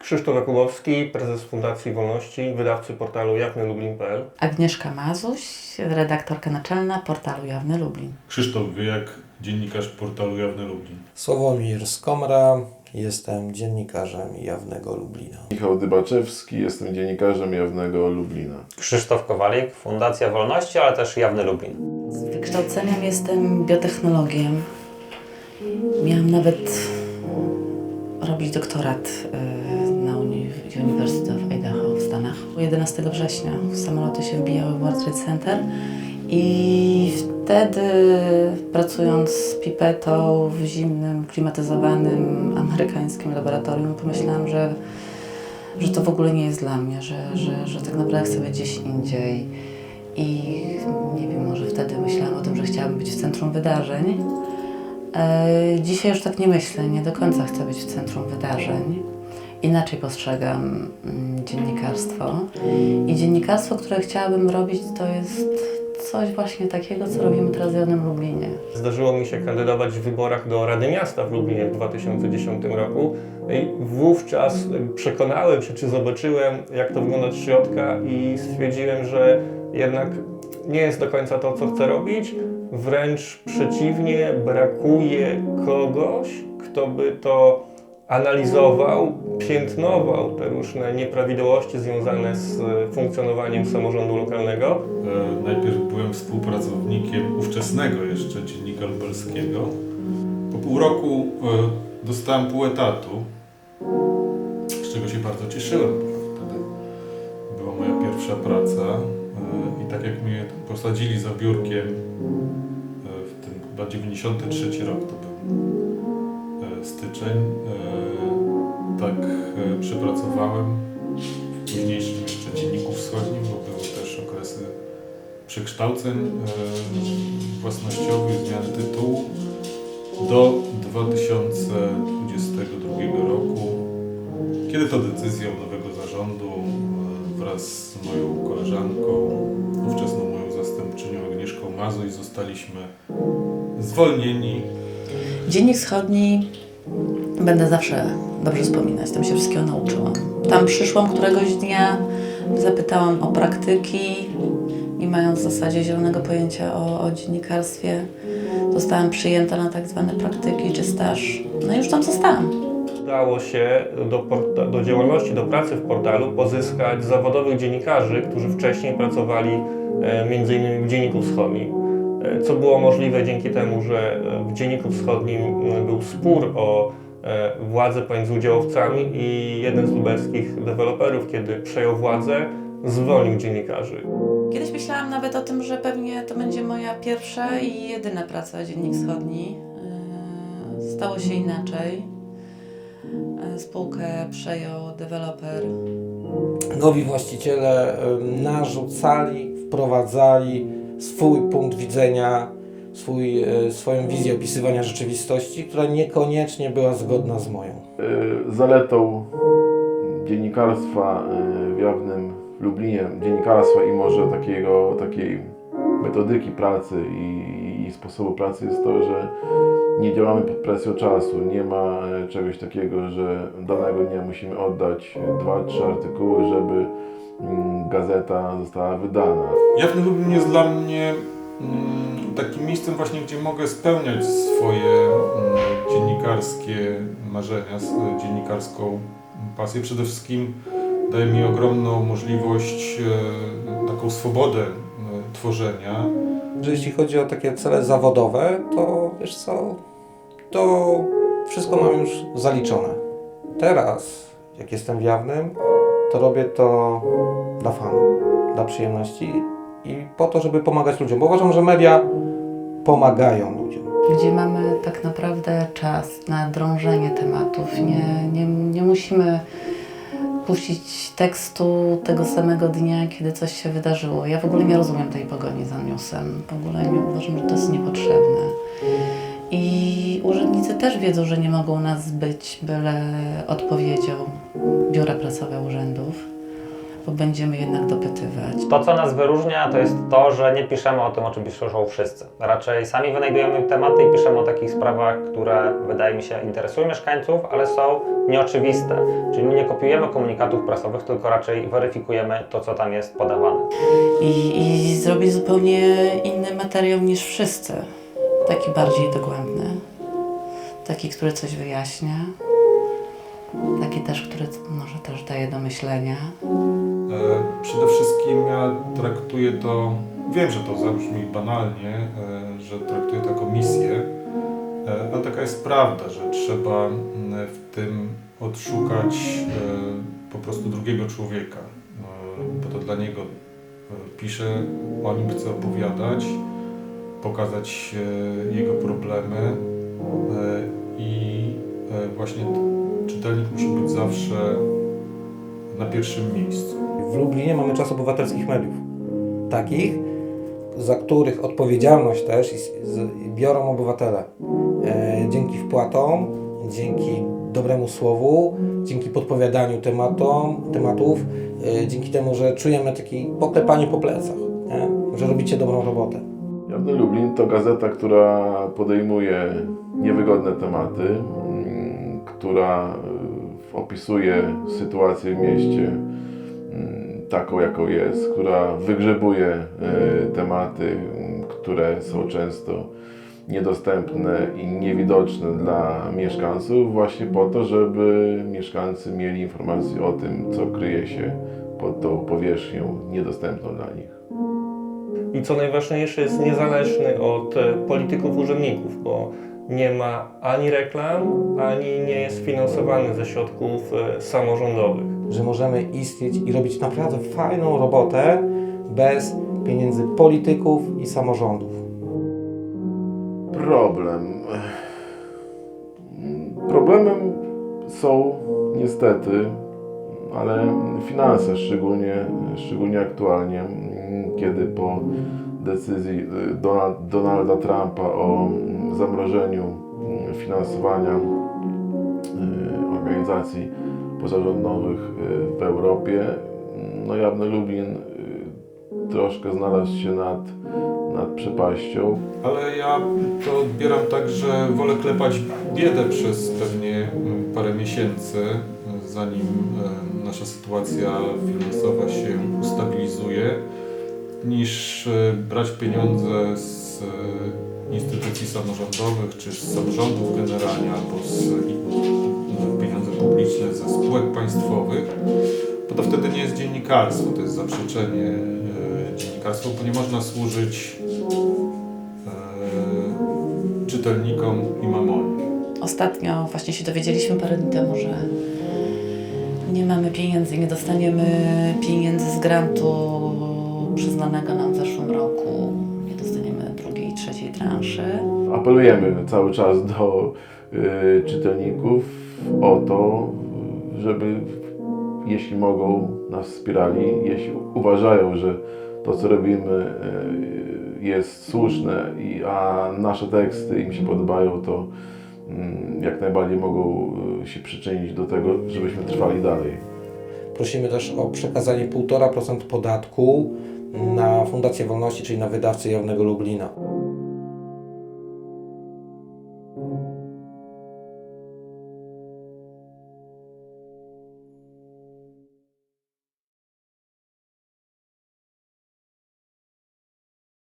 Krzysztof Jakubowski, prezes Fundacji Wolności, wydawcy portalu jawnylublin.pl. Agnieszka Mazuś, redaktorka naczelna portalu Jawny Lublin. Krzysztof Wyjak, dziennikarz portalu Jawny Lublin. Sławomir Skomra, jestem dziennikarzem Jawnego Lublina. Michał Dybaczewski, jestem dziennikarzem Jawnego Lublina. Krzysztof Kowalik, Fundacja Wolności, ale też Jawny Lublin. Z wykształceniem jestem biotechnologiem. Miałam nawet robić doktorat y, na Uni- University of Idaho w Stanach. 11 września samoloty się wbijały w World Trade Center i wtedy pracując z pipetą w zimnym, klimatyzowanym amerykańskim laboratorium pomyślałam, że, że to w ogóle nie jest dla mnie, że, że, że tak naprawdę chcę być gdzieś indziej. I nie wiem, może wtedy myślałam o tym, że chciałabym być w centrum wydarzeń. E, Dzisiaj już tak nie myślę, nie do końca chcę być w centrum wydarzeń. Inaczej postrzegam mm, dziennikarstwo. I dziennikarstwo, które chciałabym robić, to jest coś właśnie takiego, co robimy teraz w Jawnym Lublinie. Zdarzyło mi się kandydować w wyborach do Rady Miasta w Lublinie w 2010 roku i wówczas przekonałem się, czy zobaczyłem, jak to wygląda od środka i stwierdziłem, że jednak nie jest do końca to, co chcę robić. Wręcz przeciwnie, brakuje kogoś, kto by to analizował, piętnował te różne nieprawidłowości związane z funkcjonowaniem samorządu lokalnego. E, Najpierw byłem współpracownikiem ówczesnego jeszcze dziennika lubelskiego. Po pół roku e, dostałem pół etatu, z czego się bardzo cieszyłem, wtedy była moja pierwsza praca. E, I tak jak mnie posadzili za biurkiem, e, w tym chyba 93 rok to był e, styczeń, e, e, przepracowałem w późniejszym jeszcze dzienniku wschodnim, bo były też okresy przekształceń e, własnościowych, zmiany tytułu. Do 2022 roku, kiedy to decyzją nowego zarządu e, wraz z moją koleżanką, ówczesną moją zastępczynią Agnieszką Mazuj zostaliśmy zwolnieni. Dziennik Wschodni będę zawsze dobrze wspominać, tam się wszystkiego nauczyłam. Tam przyszłam któregoś dnia, zapytałam o praktyki i mając w zasadzie zielonego pojęcia o, o dziennikarstwie, zostałam przyjęta na tak zwane praktyki czy staż. No i już tam zostałam. Udało się do, do działalności, do pracy w portalu pozyskać zawodowych dziennikarzy, którzy wcześniej pracowali e, m.in. w Dzienniku Wschodnim. E, co było możliwe dzięki temu, że e, w Dzienniku Wschodnim m, był spór o e, władzę pomiędzy udziałowcami i jeden z lubelskich deweloperów, kiedy przejął władzę, zwolnił dziennikarzy. Kiedyś myślałam nawet o tym, że pewnie to będzie moja pierwsza i jedyna praca Dziennik Wschodni. Yy, Stało się inaczej. Yy, Spółkę przejął deweloper Nowi właściciele narzucali, wprowadzali swój punkt widzenia, swój, e, swoją wizję opisywania rzeczywistości, która niekoniecznie była zgodna z moją. E, Zaletą dziennikarstwa e, w Jawnym Lublinie, dziennikarstwa i może takiego, takiej metodyki pracy i, i sposobu pracy jest to, że nie działamy pod presją czasu. Nie ma czegoś takiego, że danego dnia musimy oddać dwa, trzy artykuły, żeby mm, gazeta została wydana. Jawny Lublin jest dla mnie takim miejscem właśnie, gdzie mogę spełniać swoje mm, dziennikarskie marzenia, dziennikarską pasję. Przede wszystkim daje mi ogromną możliwość, e, taką swobodę e, tworzenia. Jeśli chodzi o takie cele zawodowe, to wiesz co, to wszystko mam już zaliczone. Teraz, jak jestem w jawnym, to robię to dla fanu, dla przyjemności i po to, żeby pomagać ludziom, bo uważam, że media pomagają ludziom. gdzie mamy tak naprawdę czas na drążenie tematów. Nie, nie, nie musimy puścić tekstu tego samego dnia, kiedy coś się wydarzyło. Ja w ogóle nie rozumiem tej pogoni za newsem. W ogóle nie uważam, że to jest niepotrzebne. I urzędnicy też wiedzą, że nie mogą nas być byle odpowiedzią biura prasowe urzędów. Bo będziemy jednak dopytywać. To, co nas wyróżnia, to jest to, że nie piszemy o tym, o czym piszą wszyscy. Raczej sami wynajdujemy tematy i piszemy o takich sprawach, które wydaje mi się interesują mieszkańców, ale są nieoczywiste. Czyli my nie kopiujemy komunikatów prasowych, tylko raczej weryfikujemy to, co tam jest podawane. I, i zrobić zupełnie inny materiał niż wszyscy. Taki bardziej dogłębny. Taki, który coś wyjaśnia. Taki też, który może też daje do myślenia. E, Przede wszystkim ja traktuję to, wiem, że to zabrzmi banalnie, e, że traktuję to jako misję, ale taka jest prawda, że trzeba w tym odszukać e, po prostu drugiego człowieka, e, bo to dla niego piszę, o nim chcę opowiadać, pokazać jego problemy i właśnie czytelnik musi być zawsze na pierwszym miejscu. W Lublinie mamy czas obywatelskich mediów. Takich, za których odpowiedzialność też biorą obywatele. E, dzięki wpłatom, dzięki dobremu słowu, dzięki podpowiadaniu tematom, tematów, e, dzięki temu, że czujemy takie poklepanie po plecach, nie? że robicie dobrą robotę. Jawny Lublin to gazeta, która podejmuje niewygodne tematy, mm, która y, opisuje sytuację w mieście taką, jaką jest, która wygrzebuje y, tematy, które są często niedostępne i niewidoczne dla mieszkańców, właśnie po to, żeby mieszkańcy mieli informację o tym, co kryje się pod tą powierzchnią niedostępną dla nich. I co najważniejsze, jest niezależny od e, polityków, urzędników, bo nie ma ani reklam, ani nie jest finansowany ze środków e, samorządowych. Że możemy istnieć i robić naprawdę fajną robotę bez pieniędzy polityków i samorządów. Problem. Problemem są niestety, ale finanse, szczególnie, szczególnie aktualnie, kiedy po decyzji y, Donald, Donalda Trumpa o mm, zamrożeniu mm, finansowania y, organizacji pozarządowych y, w Europie, no Jawny Lublin y, troszkę znalazł się nad, nad przepaścią. Ale ja to odbieram tak, że wolę klepać biedę przez pewnie mm, parę miesięcy, zanim y, nasza sytuacja finansowa się ustabilizuje, niż y, brać pieniądze z y, instytucji samorządowych, czy z samorządów generalnie, albo z publiczne ze spółek państwowych, bo to wtedy nie jest dziennikarstwo, to jest zaprzeczenie y, dziennikarstwu, bo nie można służyć e, czytelnikom i mamonie. Ostatnio właśnie się dowiedzieliśmy parę dni temu, że nie mamy pieniędzy, nie dostaniemy pieniędzy z grantu przyznanego nam w zeszłym roku. Nie dostaniemy drugiej, trzeciej transzy. apelujemy cały czas do y, czytelników o to, żeby jeśli mogą nas wspierali, jeśli uważają, że to co robimy y, jest słuszne, a nasze teksty im się podobają, to mm, jak najbardziej mogą y, się przyczynić do tego, żebyśmy trwali dalej. Prosimy też o przekazanie 1,5% podatku na Fundację Wolności, czyli na wydawcę Jawnego Lublina.